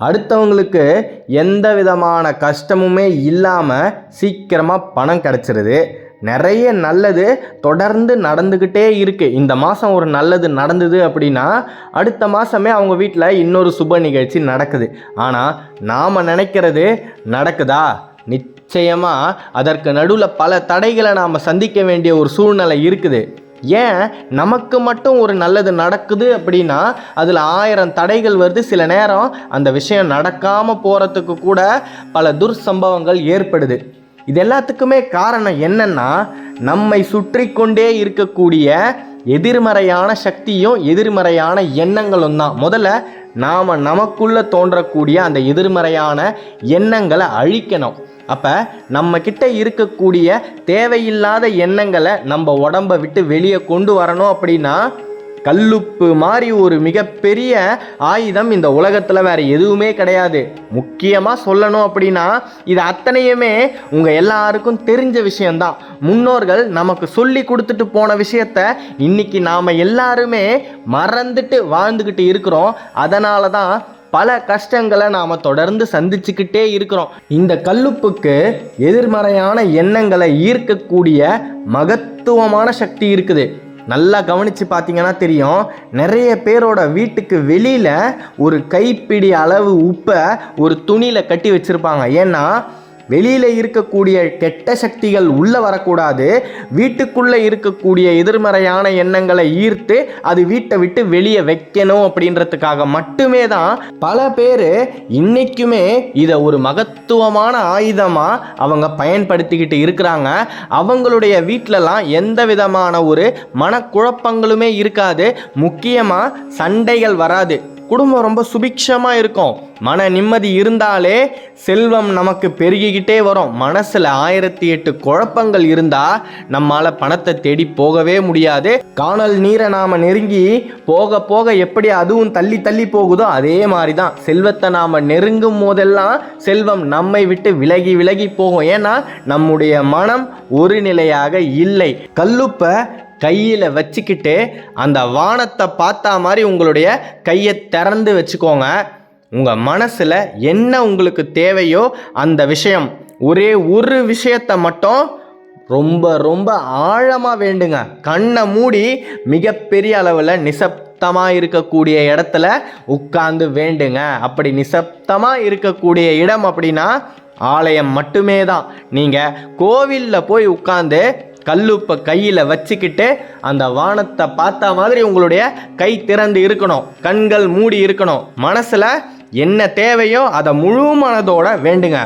அடுத்தவங்களுக்கு எந்த விதமான கஷ்டமுமே இல்லாமல் சீக்கிரமாக பணம் கிடச்சிருது. நிறைய நல்லது தொடர்ந்து நடந்துக்கிட்டே இருக்குது இந்த மாதம் ஒரு நல்லது நடந்தது அப்படின்னா அடுத்த மாதமே அவங்க வீட்டில் இன்னொரு சுப நிகழ்ச்சி நடக்குது. ஆனால் நாம் நினைக்கிறது நடக்குதா? நிச்சயமாக அதற்கு நடுவில் பல தடைகளை நாம் சந்திக்க வேண்டிய ஒரு சூழ்நிலை இருக்குது. ஏன் நமக்கு மட்டும் ஒரு நல்லது நடக்குது அப்படின்னா அதில் ஆயிரம் தடைகள் வருது. சில நேரம் அந்த விஷயம் நடக்காமல் போகிறதுக்கு கூட பல துர்சம்பவங்கள் ஏற்படுது. இது எல்லாத்துக்குமே காரணம் என்னன்னா நம்மை சுற்றி கொண்டே இருக்கக்கூடிய எதிர்மறையான சக்தியும் எதிர்மறையான எண்ணங்களும் தான். முதல்ல நாம் நமக்குள்ளே தோன்றக்கூடிய அந்த எதிர்மறையான எண்ணங்களை அழிக்கணும். அப்போ நம்ம இருக்கக்கூடிய தேவையில்லாத எண்ணங்களை நம்ம உடம்பை விட்டு வெளியே கொண்டு வரணும் அப்படின்னா கல்லுப்பு மாதிரி ஒரு மிகப்பெரிய ஆயுதம் இந்த உலகத்தில் வேறு எதுவுமே கிடையாது. முக்கியமாக சொல்லணும் அப்படின்னா இது அத்தனையுமே உங்கள் எல்லாருக்கும் தெரிஞ்ச விஷயம்தான். முன்னோர்கள் நமக்கு சொல்லி கொடுத்துட்டு போன விஷயத்த இன்னைக்கு நாம் எல்லாருமே மறந்துட்டு வாழ்ந்துக்கிட்டு இருக்கிறோம். அதனால தான் பல கஷ்டங்களை நாம் தொடர்ந்து சந்திச்சுக்கிட்டே இருக்கிறோம். இந்த கல்லுப்புக்கு எதிர்மறையான எண்ணங்களை ஈர்க்கக்கூடிய மகத்துவமான சக்தி இருக்குது. நல்லா கவனித்து பார்த்தீங்கன்னா தெரியும். நிறைய பேரோட வீட்டுக்கு வெளியில் ஒரு கைப்பிடி அளவு உப்பை ஒரு துணியில் கட்டி வச்சுருப்பாங்க. ஏன்னா வெளியில் இருக்கக்கூடிய கெட்ட சக்திகள் உள்ளே வரக்கூடாது. வீட்டுக்குள்ளே இருக்கக்கூடிய எதிர்மறையான எண்ணங்களை ஈர்த்து அது வீட்டை விட்டு வெளியே வைக்கணும் அப்படின்றதுக்காக மட்டுமே தான் பல பேர் இன்றைக்குமே இதை ஒரு மகத்துவமான ஆயுதமாக அவங்க பயன்படுத்திக்கிட்டு இருக்கிறாங்க. அவங்களுடைய வீட்டிலலாம் எந்த விதமான ஒரு மனக்குழப்பங்களுமே இருக்காது. முக்கியமாக சண்டைகள் வராது. குடும்பம் ரொம்ப சுபிக்ஷமாக இருக்கும். மன நிம்மதி இருந்தாலே செல்வம் நமக்கு பெருகிக்கிட்டே வரும். மனசில் ஆயிரத்தி எட்டு குழப்பங்கள் இருந்தால் நம்மளால் பணத்தை தேடி போகவே முடியாது. காணல் நீரை நாம் நெருங்கி போக போக எப்படி அதுவும் தள்ளி தள்ளி போகுதோ அதே மாதிரி தான் செல்வத்தை நாம் நெருங்கும் போதெல்லாம் செல்வம் நம்மை விட்டு விலகி விலகி போகும். ஏன்னா நம்முடைய மனம் ஒரு நிலையாக இல்லை. கல்லுப்பை கையில் வச்சுக்கிட்டு அந்த வானத்தை பார்த்தா மாதிரி உங்களுடைய கையை திறந்து வச்சுக்கோங்க. உங்கள் மனசில் என்ன உங்களுக்கு தேவையோ அந்த விஷயம். ஒரே ஒரு விஷயத்தை மட்டும் ரொம்ப ரொம்ப ஆழமாக வேண்டுங்க. கண்ணை மூடி மிகப்பெரிய அளவில் நிசப்தமாக இருக்கக்கூடிய இடத்துல உட்கார்ந்து வேண்டுங்க. அப்படி நிசப்தமாக இருக்கக்கூடிய இடம் அப்படின்னா ஆலயம் மட்டுமே தான் நீங்கள் கோவிலில் போய் உட்காந்து கல்லுப்பை கையில் வச்சுக்கிட்டு அந்த வானத்தை பார்த்தா மாதிரி உங்களுடைய கை திறந்து இருக்கணும். கண்கள் மூடி இருக்கணும். மனசில் என்ன தேவையோ அதை முழு மனதோட வேண்டுங்க.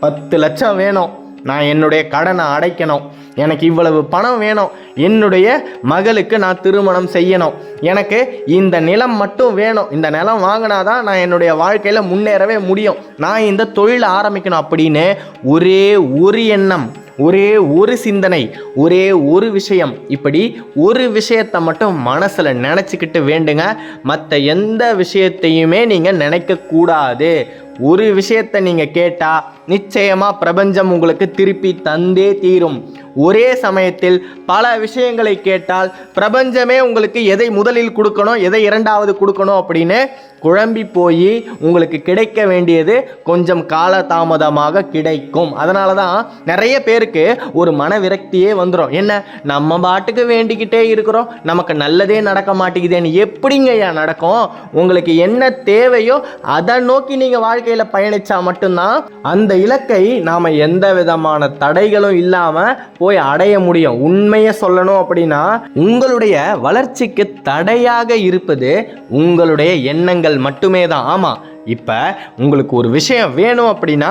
பத்து லட்சம் வேணும். நான் என்னுடைய கடனை அடைக்கணும். எனக்கு இவ்வளவு பணம் வேணும். என்னுடைய மகளுக்கு நான் திருமணம் செய்யணும். எனக்கு இந்த நிலம் மட்டும் வேணும். இந்த நிலம் வாங்கினாதான் நான் என்னுடைய வாழ்க்கையில் முன்னேறவே முடியும். நான் இந்த தொழிலை ஆரம்பிக்கணும் அப்படின்னு ஒரே ஒரு எண்ணம். ஒரே ஒரு சிந்தனை ஒரே ஒரு விஷயம். இப்படி ஒரு விஷயத்தை மட்டும் மனசில் நினச்சிக்கிட்டு வேண்டுங்க. மற்ற எந்த விஷயத்தையுமே நீங்கள் நினைக்கக்கூடாது ஒரு விஷயத்தை நீங்கள் கேட்டால் நிச்சயமாக பிரபஞ்சம் உங்களுக்கு திருப்பி தந்தே தீரும். ஒரே சமயத்தில் பல விஷயங்களை கேட்டால் பிரபஞ்சமே உங்களுக்கு எதை முதலில் கொடுக்கணும் எதை இரண்டாவது கொடுக்கணும்? அப்படின்னு குழம்பி போய் உங்களுக்கு கிடைக்க வேண்டியது கொஞ்சம் காலதாமதமாக கிடைக்கும். அதனால தான் நிறைய பேருக்கு ஒரு மன விரக்தியே வந்துடும் என்ன நம்ம பாட்டுக்கு வேண்டிக்கிட்டே இருக்கிறோம் நமக்கு நல்லதே நடக்க மாட்டேங்குதேன்னு எப்படிங்கய்யா நடக்கும்? உங்களுக்கு என்ன தேவையோ அதை நோக்கி நீங்கள் வாழ்க்கையில் பயணித்தா மட்டும்தான் அந்த இலக்கை நாம் எந்த விதமான தடைகளும் இல்லாமல் போய் அடைய முடியும். உண்மையை சொல்லணும் அப்படின்னா உங்களுடைய வளர்ச்சிக்கு தடையாக இருப்பது உங்களுடைய எண்ணங்கள் மட்டுமே தான் ஆமாம் இப்போ உங்களுக்கு ஒரு விஷயம் வேணும் அப்படின்னா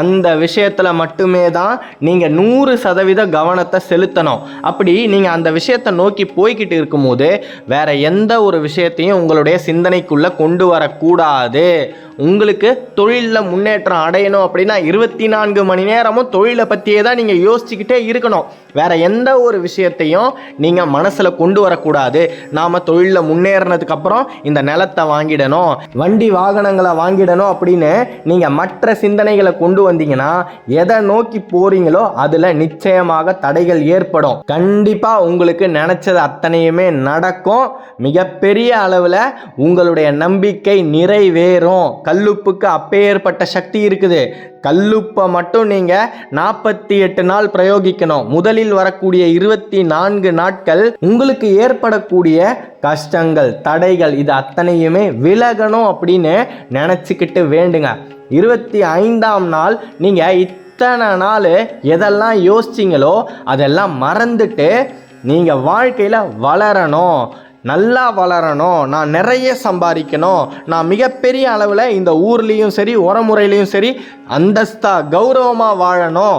அந்த விஷயத்தில் மட்டுமே தான் நீங்கள் நூறு சதவீத கவனத்தை செலுத்தணும். அப்படி நீங்கள் அந்த விஷயத்தை நோக்கி போய்கிட்டு இருக்கும்போது வேற எந்த ஒரு விஷயத்தையும் உங்களுடைய சிந்தனைக்குள்ளே கொண்டு வரக்கூடாது. உங்களுக்கு தொழிலில் முன்னேற்றம் அடையணும் அப்படின்னா இருபத்தி நான்கு மணி நேரமும் தொழிலை பற்றியே தான் நீங்கள் யோசிச்சுக்கிட்டே இருக்கணும். வேறு எந்த ஒரு விஷயத்தையும் நீங்கள் மனசில் கொண்டு வரக்கூடாது. நாம் தொழிலில் முன்னேறினதுக்கப்புறம் இந்த நிலத்தை வாங்கிடணும். வண்டி வாகனங்களை வாங்கிடணும் அப்படின்னு நீங்கள் மற்ற சிந்தனைகளை கொண்டு வந்தீங்கன்னா எதை நோக்கி போறீங்களோ அதில் நிச்சயமாக தடைகள் ஏற்படும். கண்டிப்பாக உங்களுக்கு நினச்சது அத்தனையுமே நடக்கும். மிகப்பெரிய அளவில் உங்களுடைய நம்பிக்கை நிறைவேறும். கல்லுப்புக்கு அப்பேற்பட்ட சக்தி இருக்குது. கல்லுப்பை மட்டும் நீங்கள் நாற்பத்தி எட்டு நாள் பிரயோகிக்கணும். முதலில் வரக்கூடிய இருபத்தி நான்கு நாட்கள் உங்களுக்கு ஏற்படக்கூடிய கஷ்டங்கள் தடைகள் இது அத்தனையுமே விலகணும் அப்படின்னு நினச்சிக்கிட்டு வேண்டுங்க. இருபத்தி ஐந்தாம் நாள் நீங்கள் இத்தனை நாள் எதெல்லாம் யோசிச்சிங்களோ அதெல்லாம் மறந்துட்டு நீங்கள் வாழ்க்கையில் வளரணும். நல்லா வளரணும். நான் நிறைய சம்பாதிக்கணும். நான் மிகப்பெரிய அளவில் இந்த ஊர்லேயும் சரி உரமுறையிலையும் சரி அந்தஸ்தா கௌரவமாக வாழணும்.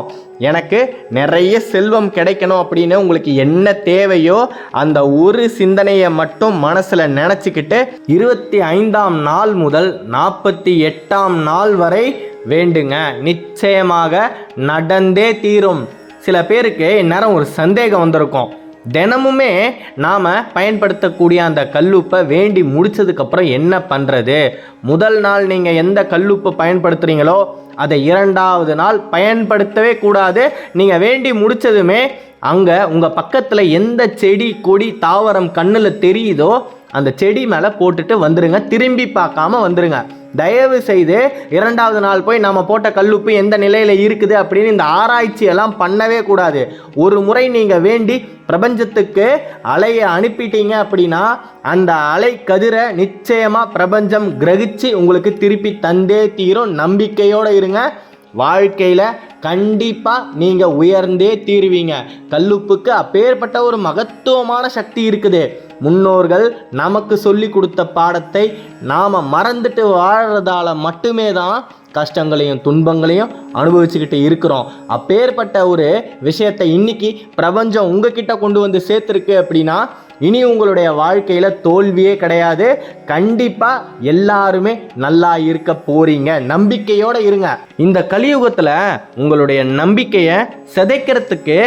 எனக்கு நிறைய செல்வம் கிடைக்கணும் அப்படின்னு உங்களுக்கு என்ன தேவையோ அந்த ஒரு சிந்தனையை மட்டும் மனசில் நினச்சிக்கிட்டு இருபத்தி ஐந்தாம் நாள் முதல் நாற்பத்தி எட்டாம் நாள் வரை வேண்டுங்க. நிச்சயமாக நடந்தே தீரும். சில பேருக்கு இந்நேரம் ஒரு சந்தேகம் வந்திருக்கும். தினமுமே நாம் பயன்படுத்தக்கூடிய அந்த கல்லுப்பை வேண்டி முடிச்சதுக்கப்புறம் என்ன பண்ணுறது முதல் நாள் நீங்கள் எந்த கல்லுப்பை பயன்படுத்துகிறீங்களோ அதை இரண்டாவது நாள் பயன்படுத்தவே கூடாது. நீங்கள் வேண்டி முடிச்சதுமே அங்கே உங்கள் பக்கத்தில் எந்த செடி கொடி தாவரம் கண்ணில் தெரியுதோ அந்த செடி மேலே போட்டுட்டு வந்துடுங்க திரும்பி பார்க்காம வந்துடுங்க தயவு செய்து இரண்டாவது நாள் போய் நம்ம போட்ட கல்லுப்பு எந்த நிலையில் இருக்குது அப்படின்னு இந்த ஆராய்ச்சி எல்லாம் பண்ணவே கூடாது. ஒரு முறை நீங்கள் வேண்டி பிரபஞ்சத்துக்கு அலையை அனுப்பிட்டீங்க அப்படின்னா அந்த அலை கதிரை நிச்சயமாக பிரபஞ்சம் கிரகிச்சு உங்களுக்கு திருப்பி தந்தே தீரும். நம்பிக்கையோடு இருங்க. வாழ்க்கையில் கண்டிப்பாக நீங்கள் உயர்ந்தே தீருவீங்க. கல்லுப்புக்கு அப்பேற்பட்ட ஒரு மகத்துவமான சக்தி இருக்குது. முன்னோர்கள் நமக்கு சொல்லி கொடுத்த பாடத்தை நாம் மறந்துட்டு வாழறதால மட்டுமே தான் கஷ்டங்களையும் துன்பங்களையும் அனுபவிச்சுக்கிட்டு இருக்கிறோம். அப்பேற்பட்ட ஒரு விஷயத்தை இன்னைக்கு பிரபஞ்சம் உங்ககிட்ட கொண்டு வந்து சேர்த்துருக்கு அப்படின்னா இனி உங்களுடைய வாழ்க்கையில் தோல்வியே கிடையாது. கண்டிப்பாக எல்லாருமே நல்லா இருக்க போறீங்க. நம்பிக்கையோடு இருங்க. இந்த கலியுகத்தில் உங்களுடைய நம்பிக்கையை சிதைக்கிறதுக்கு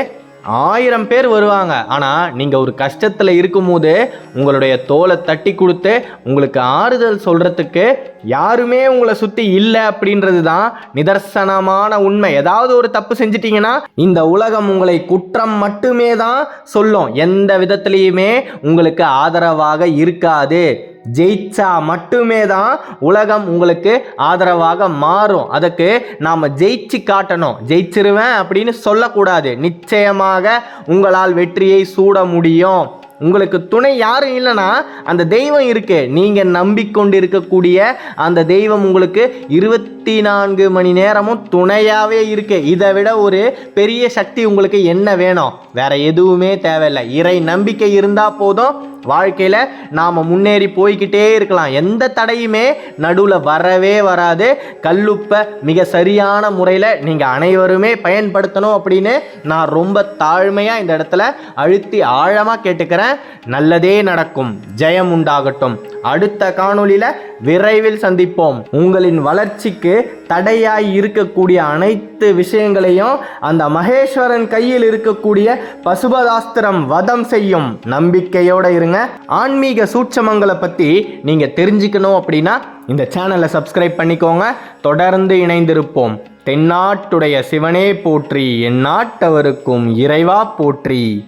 ஆயிரம் பேர் வருவாங்க. ஆனால் நீங்கள் ஒரு கஷ்டத்தில் இருக்கும்போது உங்களுடைய தோலை தட்டி கொடுத்து உங்களுக்கு ஆறுதல் சொல்கிறதுக்கு யாருமே உங்களை சுற்றி இல்லை அப்படின்றது தான் நிதர்சனமான உண்மை. ஏதாவது ஒரு தப்பு செஞ்சிட்டிங்கன்னா இந்த உலகம் உங்களை குற்றம் மட்டுமே தான் சொல்லும். எந்த விதத்துலேயுமே உங்களுக்கு ஆதரவாக இருக்காது. ஜெயிச்சா மட்டுமே தான் உலகம் உங்களுக்கு ஆதரவாக மாறும். அதுக்கு நாம் ஜெயிச்சு காட்டணும். ஜெயிச்சிருவேன் அப்படின்னு சொல்லக்கூடாது. நிச்சயமாக உங்களால் வெற்றியை சூட முடியும். உங்களுக்கு துணை யாரும் இல்லைன்னா அந்த தெய்வம் இருக்கு. நீங்கள் நம்பிக்கொண்டு இருக்கக்கூடிய அந்த தெய்வம் உங்களுக்கு இருபத்தி நான்கு மணி நேரமும் துணையாகவே இருக்கு. இதை விட ஒரு பெரிய சக்தி உங்களுக்கு என்ன வேணும்? வேற எதுவுமே தேவையில்லை. இறை நம்பிக்கை இருந்தால் போதும். வாழ்க்கையில் நாம் முன்னேறி போய்கிட்டே இருக்கலாம். எந்த தடையுமே நடுவில் வரவே வராது. கல்லுப்பை மிக சரியான முறையில் நீங்கள் அனைவருமே பயன்படுத்தணும் அப்படின்னு நான் ரொம்ப தாழ்மையாக இந்த இடத்துல அழுத்தி ஆழமாக கேட்டுக்கிறேன். நல்லதே நடக்கும். ஜெயம் உண்டாகட்டும். அடுத்த காணொளியில் விரைவில் சந்திப்போம். உங்களின் வளர்ச்சிக்கு தடையாய் இருக்கக்கூடிய அனைத்து விஷயங்களையும் அந்த மகேஸ்வரன் கையில் இருக்கக்கூடிய பசுபதாஸ்திரம் வதம் செய்யும் நம்பிக்கையோடு இருங்க. ஆன்மீக சூட்சமங்களை பற்றி நீங்கள் தெரிஞ்சுக்கணும் அப்படின்னா இந்த சேனலை சப்ஸ்கிரைப் பண்ணிக்கோங்க. தொடர்ந்து இணைந்திருப்போம். தென்னாட்டுடைய சிவனே போற்றி எந்நாட்டவருக்கும் இறைவா போற்றி.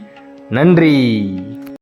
நன்றி.